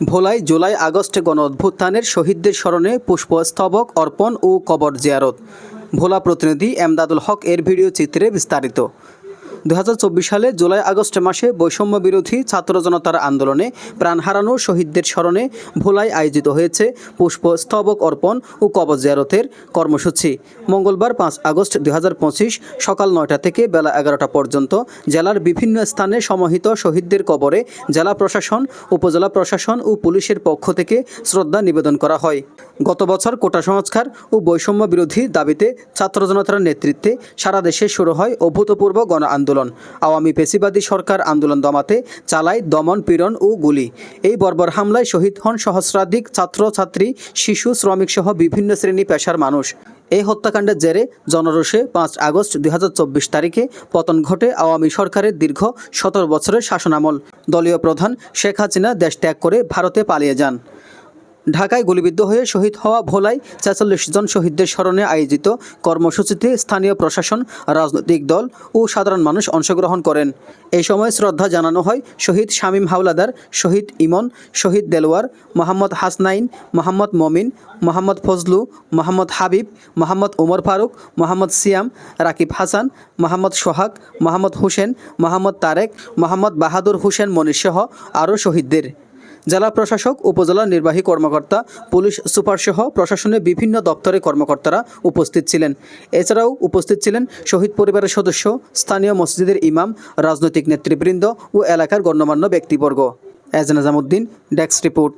ভোলায় জুলাই আগস্টে গণ অভ্যুত্থানের শহীদদের স্মরণে পুষ্পস্তবক অর্পণ ও কবর জিয়ারত। ভোলা প্রতিনিধি এমদাদুল হক এর ভিডিও চিত্রে বিস্তারিত। দু হাজার চব্বিশ সালে জুলাই আগস্ট মাসে বৈষম্য বিরোধী ছাত্র জনতার আন্দোলনে প্রাণ হারানো শহীদদের স্মরণে ভোলায় আয়োজিত হয়েছে পুষ্পস্তবক অর্পণ ও কবর জিয়ারতের কর্মসূচি। মঙ্গলবার পাঁচ আগস্ট দু হাজার পঁচিশ সকাল নয়টা থেকে বেলা এগারোটা পর্যন্ত জেলার বিভিন্ন স্থানে সমাহিত শহীদদের কবরে জেলা প্রশাসন, উপজেলা প্রশাসন ও পুলিশের পক্ষ থেকে শ্রদ্ধা নিবেদন করা হয়। গত বছর কোটা সংস্কার ও বৈষম্য বিরোধী দাবিতে ছাত্র জনতার নেতৃত্বে সারা দেশে শুরু হয় অভূতপূর্ব গণ আন্দোলন আওয়ামী পেশিবাদী সরকার আন্দোলন দমাতে চালায় দমন, পীড়ন ও গুলি। এই বর্বর হামলায় শহীদ হন সহস্রাধিক ছাত্র, ছাত্রী, শিশু শ্রমিক সহ বিভিন্ন শ্রেণি পেশার মানুষ। এই হত্যাকাণ্ডের জেরে জনরোষে পাঁচ আগস্ট দুই হাজার চব্বিশ তারিখে পতন ঘটে আওয়ামী সরকারের দীর্ঘ সতেরো বছরের শাসনামল। দলীয় প্রধান শেখ হাসিনা দেশ ত্যাগ করে ভারতে পালিয়ে যান। ঢাকায় গুলিবিদ্ধ হয়ে শহীদ হওয়া ভোলায় ছেচল্লিশ জন শহীদদের স্মরণে আয়োজিত কর্মসূচিতে স্থানীয় প্রশাসন, রাজনৈতিক দল ও সাধারণ মানুষ অংশগ্রহণ করেন। এই সময় শ্রদ্ধা জানানো হয় শহীদ শামীম হাওলাদার, শহীদ ইমন, শহীদ দেলোয়ার, মোহাম্মদ হাসনাইন, মোহাম্মদ মমিন, মোহাম্মদ ফজলু, মোহাম্মদ হাবিব, মোহাম্মদ উমর ফারুক, মোহাম্মদ সিয়াম, রাকিব হাসান, মোহাম্মদ সোহাগ, মোহাম্মদ হোসেন, মোহাম্মদ তারেক, মোহাম্মদ বাহাদুর হোসেন মনিরসহ আরও শহীদদের। জেলা প্রশাসক, উপজেলা নির্বাহী কর্মকর্তা, পুলিশ সুপারসহ প্রশাসনের বিভিন্ন দপ্তরের কর্মকর্তারা উপস্থিত ছিলেন। এছাড়াও উপস্থিত ছিলেন শহীদ পরিবারের সদস্য, স্থানীয় মসজিদের ইমাম, রাজনৈতিক নেতৃবৃন্দ ও এলাকার গণ্যমান্য ব্যক্তিবর্গ। এজ নাজামুদ্দিন ডেস্ক রিপোর্ট।